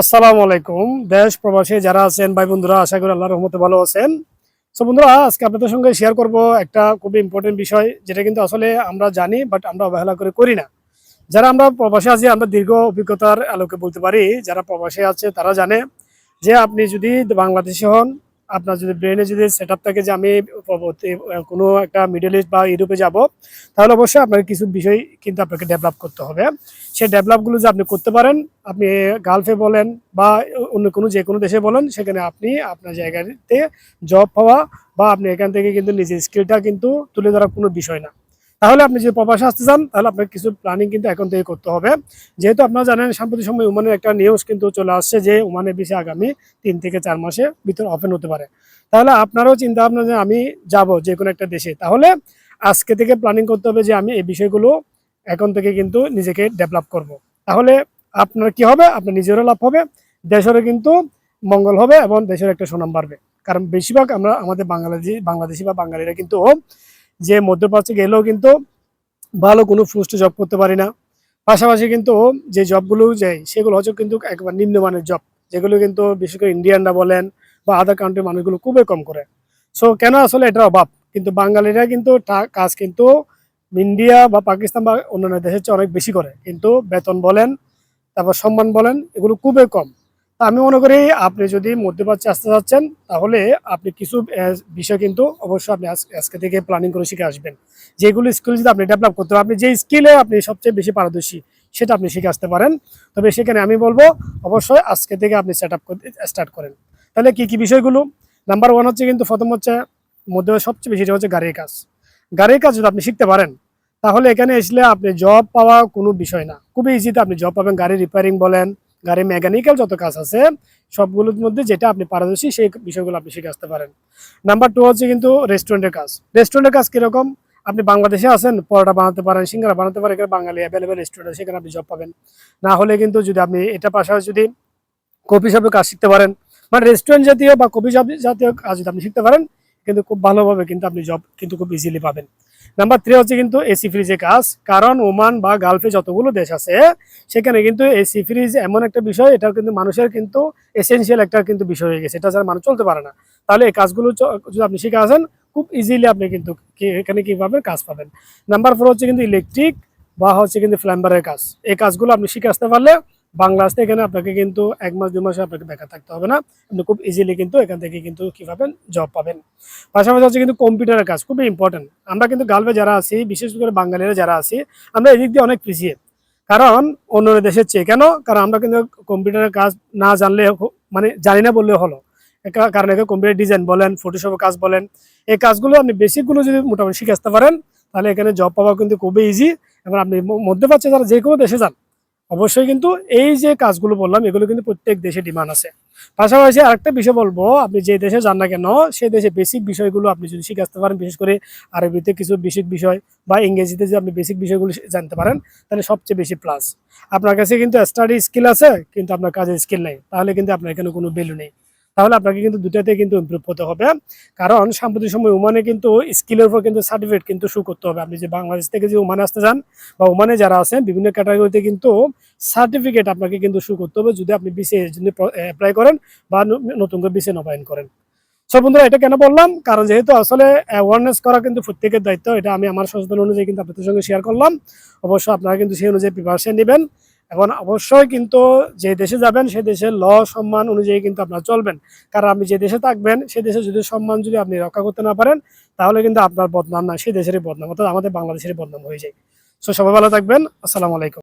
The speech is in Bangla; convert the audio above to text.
আসসালামু আলাইকুম। দেশ, প্রবাসী যারা আছেন, ভাই বন্ধুরা, আশা করি আল্লাহর রহমতে ভালো আছেন। সো বন্ধুরা, আজকে আপনাদের সঙ্গে শেয়ার করব একটা খুবই ইম্পর্টেন্ট বিষয়, যেটা কিন্তু আসলে আমরা জানি বাট আমরা অবহেলা করে করি না। যারা আমরা প্রবাসে আছি, আমরা দীর্ঘ অভিজ্ঞতার আলোকে বলতে পারি, যারা প্রবাসে আছে, তারা জানে যে আপনি যদি বাংলাদেশি হন আপনার যদি ব্রেনে যদি সেট থাকে যে আমি কোনো একটা মিডল ইস্ট বা ইউরোপে যাব, তাহলে অবশ্যই আপনাকে কিছু বিষয় কিন্তু আপনাকে ডেভেলপ করতে হবে। সেই ডেভেলপগুলো যে আপনি করতে পারেন, আপনি গালফে বলেন বা অন্য কোনো যে কোনো দেশে বলেন, সেখানে আপনি আপনার জায়গাতে জব পাওয়া বা আপনি এখান থেকে কিন্তু নিজের স্কিলটা কিন্তু তুলে ধরার কোনো বিষয় না। তাহলে আপনি যদি প্রবাসে আসতে চান, তাহলে আপনাকে কিছু প্ল্যানিং কিন্তু এখন থেকে করতে হবে। যেহেতু আপনারা জানেন, সাম্প্রতিক সময় ওমানের একটা নিউজ কিন্তু চলে আসছে যে ওমানের বিষে আগামী তিন থেকে চার মাসে ভিতরে ওপেন হতে পারে। তাহলে আপনারও চিন্তা ভাবনা যে আমি যাব যে কোনো একটা দেশে। তাহলে আজকে থেকে প্ল্যানিং করতে হবে যে আমি এই বিষয়গুলো এখন থেকে কিন্তু নিজেকে ডেভেলপ করব। তাহলে আপনার কি হবে? আপনার নিজেরও লাভ হবে, দেশেরও কিন্তু মঙ্গল হবে এবং দেশের একটা সুনাম বাড়বে। কারণ বেশিরভাগ আমরা আমাদের বাংলাদেশি বাংলাদেশি বা বাঙালিরা কিন্তু যে মধ্যপ্রাচ্যে গেলেও কিন্তু ভালো কোনো পোস্টে জব করতে পারি না। পাশাপাশি কিন্তু যে জবগুলো যায়, সেগুলো হচ্ছে কিন্তু একবার নিম্নমানের জব যেগুলো কিন্তু বিশেষ করে ইন্ডিয়ানরা বলেন বা আদার কান্ট্রির মানুষগুলো খুবই কম করে। সো কেন আসলে এটার অভাব? কিন্তু বাঙালিরা কিন্তু কাজ কিন্তু ইন্ডিয়া বা পাকিস্তান বা অন্যান্য দেশের চেয়ে অনেক বেশি করে। কিন্তু বেতন বলেন, তারপর সম্মান বলেন, এগুলো খুবই কম। আমি মনে করি আপনি যদি মধ্যপ্রাচ্যে আসতে যাচ্ছেন তাহলে আপনি কিছু বিষয় কিন্তু অবশ্যই আপনি আজ- আজকে থেকে প্ল্যানিং করে শিখে আসবেন। যেগুলো স্কিল যদি আপনি ডেভেলপ করতে পারেন, আপনি যে স্কিলে আপনি সবচেয়ে বেশি পারদর্শী, সেটা আপনি শিখে আসতে পারেন। তবে সেখানে আমি বলব, অবশ্যই আজকে থেকে আপনি সেট আপ স্টার্ট করেন। তাহলে কি কি বিষয়গুলো? নাম্বার ওয়ান হচ্ছে কিন্তু প্রথম হচ্ছে, মধ্যে সবচেয়ে বেশি হচ্ছে গাড়ির কাজ। গাড়ির কাজ যদি আপনি শিখতে পারেন, তাহলে এখানে আসলে আপনি জব পাওয়া কোনো বিষয় না। খুবই ইজিতে আপনি জব পাবেন গাড়ি রিপেয়ারিং বলেন গাড়ি মেকানিক্যাল যত কাজ আছে, সবগুলোর মধ্যে যেটা আপনি পারদর্শী সেই বিষয়গুলো আপনি শিখে আসতে পারেন। নাম্বার টু হচ্ছে কিন্তু রেস্টুরেন্টের কাজ। রেস্টুরেন্টের কাজ কীরকম? আপনি বাংলাদেশে আছেন, পরোটা বানাতে পারেন, সিঙ্গারা বানাতে পারেন, এখানে বাঙালি অ্যাভেলেবেল রেস্টুরেন্ট আছে, সেখানে আপনি জব পাবেন। না হলে কিন্তু যদি আপনি এটা পাশাপাশি যদি কফি শপের কাজ শিখতে পারেন মানে রেস্টুরেন্ট জাতীয় বা কফি শপ জাতীয় কাজ যদি আপনি শিখতে পারেন, কিন্তু খুব ভালোভাবে কিন্তু আপনি জব কিন্তু খুব ইজিলি পাবেন। নাম্বার থ্রি হচ্ছে কিন্তু এসি ফ্রিজের কাজ। কারণ ওমান বা গালফে যতগুলো দেশ আছে, সেখানে কিন্তু এসি ফ্রিজ এমন একটা বিষয় এটা কিন্তু মানুষের কিন্তু এসেনশিয়াল একটা কিন্তু বিষয় হয়ে গেছে। এটা ছাড়া মানুষ চলতে পারে না। তাহলে এই কাজগুলো যদি আপনি শিখে আসেন, খুব ইজিলি আপনি কিন্তু এখানে কি পাবেন? কাজ পাবেন। নাম্বার ফোর হচ্ছে কিন্তু ইলেকট্রিক বা হচ্ছে কিন্তু প্লাম্বারের কাজ। এই কাজগুলো আপনি শিখে আসতে পারলে বাংলাদেশ আসতে এখানে আপনাকে কিন্তু এক মাস দু মাসে আপনাকে বেকার থাকতে হবে না। আপনি খুব ইজিলি কিন্তু এখান থেকে কিন্তু কি পাবেন? জব পাবেন। পাশাপাশি হচ্ছে কিন্তু কম্পিউটারের কাজ, খুবই ইম্পর্টেন্ট আমরা কিন্তু গালবে যারা আছি, বিশেষ করে বাঙালিরা যারা আছি, আমরা এদিক দিয়ে অনেক পিছিয়ে। কারণ অন্য দেশের চেয়ে কেন? কারণ আমরা কিন্তু কম্পিউটারের কাজ না জানলে মানে জানি না বললে হলো। একা- কারণ এখানে কম্পিউটার ডিজাইন বলেন ফটোশপের কাজ বলেন। এই কাজগুলো আপনি বেসিকগুলো যদি মোটামুটি শিখে আসতে পারেন, তাহলে এখানে জব পাওয়া কিন্তু খুবই ইজি এবং আপনি মধ্যপ্রাচ্যে যারা যে কোনো দেশে যান অবশ্যই কিন্তু এই যে কাজগুলো বললাম, এগুলো কিন্তু প্রত্যেক দেশে ডিমান্ড আছে। পাশাপাশি আরেকটা বিষয় বলব, আপনি যে দেশে যান না কেন, সেই দেশে বেসিক বিষয়গুলো আপনি যদি শিখে আসতে পারেন, বিশেষ করে আরবিতে কিছু বেসিক বিষয় বা ইংরেজিতে যদি আপনি বেসিক বিষয়গুলো জানতে পারেন, তাহলে সবচেয়ে বেশি প্লাস আপনার কাছে কিন্তু স্টাডি স্কিল আছে, কিন্তু আপনার কাজের স্কিল নেই, তাহলে কিন্তু আপনার এখানে কোনো ভ্যালু নেই। তাহলে আপনাকে কিন্তু দুটাতে কিন্তু ইমপ্রুভ হতে হবে কারণ সাম্প্রতিক সময় ওমানে কিন্তু স্কিলের উপর কিন্তু সার্টিফিকেট কিন্তু শু করতে হবে। আপনি যে বাংলাদেশ থেকে যে ওমানে আসতে চান বা ওমানে যারা আছেন, বিভিন্ন ক্যাটাগরিতে কিন্তু সার্টিফিকেট আপনাকে কিন্তু শু করতে হবে। যদি আপনি বিসিএ এর জন্য অ্যাপ্লাই করেন বা নতুন করে বিসিএ নবায়ন করেন। সব বন্ধুরা, এটা কেন বললাম? কারণ যেহেতু আসলে অ্যাওয়ারনেস করা কিন্তু প্রত্যেকের দায়িত্ব, এটা আমি আমার সচেতন অনুযায়ী কিন্তু আপনাদের সঙ্গে শেয়ার করলাম। অবশ্যই আপনারা কিন্তু সেই অনুযায়ী প্রিপারেশন নেবেন। এবং অবশ্যই কিন্তু যে দেশে যাবেন, সে দেশের ল, সম্মান অনুযায়ী কিন্তু আপনার চলবেন। কারণ আপনি যে দেশে থাকবেন, সে দেশে যদি সম্মান যদি আপনি রক্ষা করতে না পারেন, তাহলে কিন্তু আপনার বদনাম না সেই দেশেরই বদনাম, অর্থাৎ আমাদের বাংলাদেশেরই বদনাম হয়ে যায়। সো সবাই ভালো থাকবেন। আসসালামু আলাইকুম।